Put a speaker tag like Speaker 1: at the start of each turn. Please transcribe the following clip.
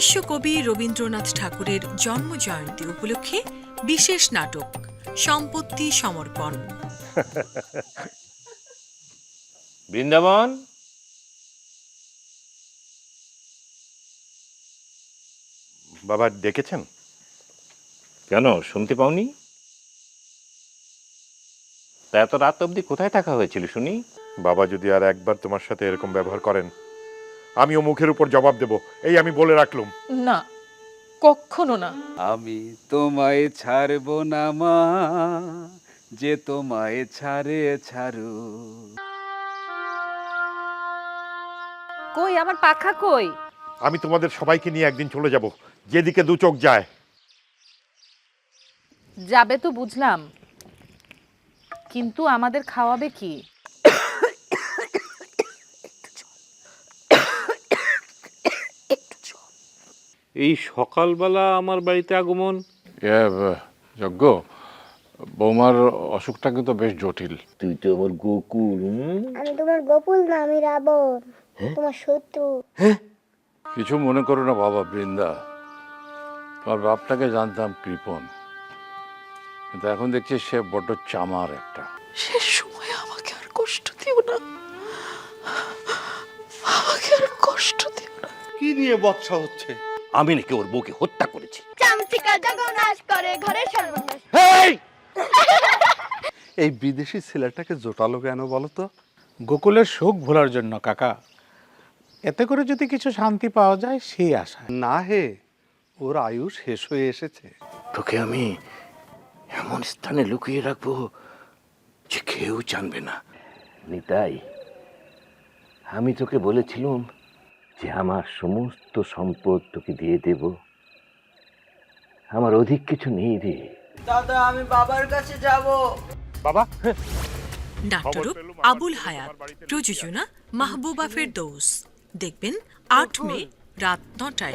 Speaker 1: বিশ্বকবি রবীন্দ্রনাথ ঠাকুরের জন্মজয়ন্তী উপলক্ষে বিশেষ নাটক সম্পত্তি সমর্পণ।
Speaker 2: বৃন্দাবন?
Speaker 3: বাবা ডেকেছেন?
Speaker 2: কেন শুনতে পাওনি? তা এত রাত অবধি কোথায় থাকা হয়েছিল শুনি?
Speaker 3: বাবা যদি আর একবার তোমার সাথে এরকম ব্যবহার করেন আমিও মুখের উপর জবাব দেব। এই আমি বলে রাখলুম।
Speaker 4: না কখনো না।
Speaker 5: আমি তোমায় ছাড়ব না মা যে তোমায় ছাড়ে ছাড়ু।
Speaker 4: কই আমার পাখা কই?
Speaker 3: আমি তোমাদের সবাইকে নিয়ে একদিন চলে যাব। যেদিকে দু চোখ যায়।
Speaker 4: যাবে তো বুঝলাম। কিন্তু আমাদের খাওয়াবে কি?
Speaker 2: এই সকালবেলা আমার বাড়িতে আগমন?
Speaker 6: যজ্ঞ বৌমার অসুখটা কিন্তু বেশ জটিল।
Speaker 2: তুই তো আমার গোকুল
Speaker 7: আমি তোমার গোকুল না আমি রাবণ তোমার শত্রু।
Speaker 6: কিছু মনে করো না বাবা বৃন্দা। তোমার বাপটাকে জানতাম কৃপণ। কিন্তু এখন দেখছি সে বড্ড চামার একটা।
Speaker 4: শেষ সময় আমাকে আর কষ্ট দিও না। আমাকে আর কষ্ট দিও না।
Speaker 8: কি নিয়ে বৎসা হচ্ছে?
Speaker 2: আমি নাকি ওর বউকে হত্যা করেছি।
Speaker 7: চামচিকা জগনাশ করে ঘরে সর্বনাশ।
Speaker 8: এই বিদেশি ছেলেটাকে জোটালো কেন বলো তো
Speaker 9: গোকুলের সুখ ভোলার জন্য কাকা। এতে করে যদি কিছু শান্তি পাওয়া যায় সেই আশা
Speaker 8: না হে ওর আয়ু শেষ হয়ে এসেছে।
Speaker 2: তোকে আমি এমন স্থানে লুকিয়ে রাখব যে কেউ জানবে না।
Speaker 10: নিতাই আমি তোকে বলেছিলাম যে আমার সমস্ত সম্পদ তোকে দিয়ে দেব। আমার অধিক কিছু নেই রে।
Speaker 8: দাদা আমি বাবার কাছে যাব।
Speaker 3: বাবা?
Speaker 1: ডাক্তার আবুল হায়াত প্রযোজনা মাহবুবা ফেরদৌস দেখবেন আট মে রাত নটায়।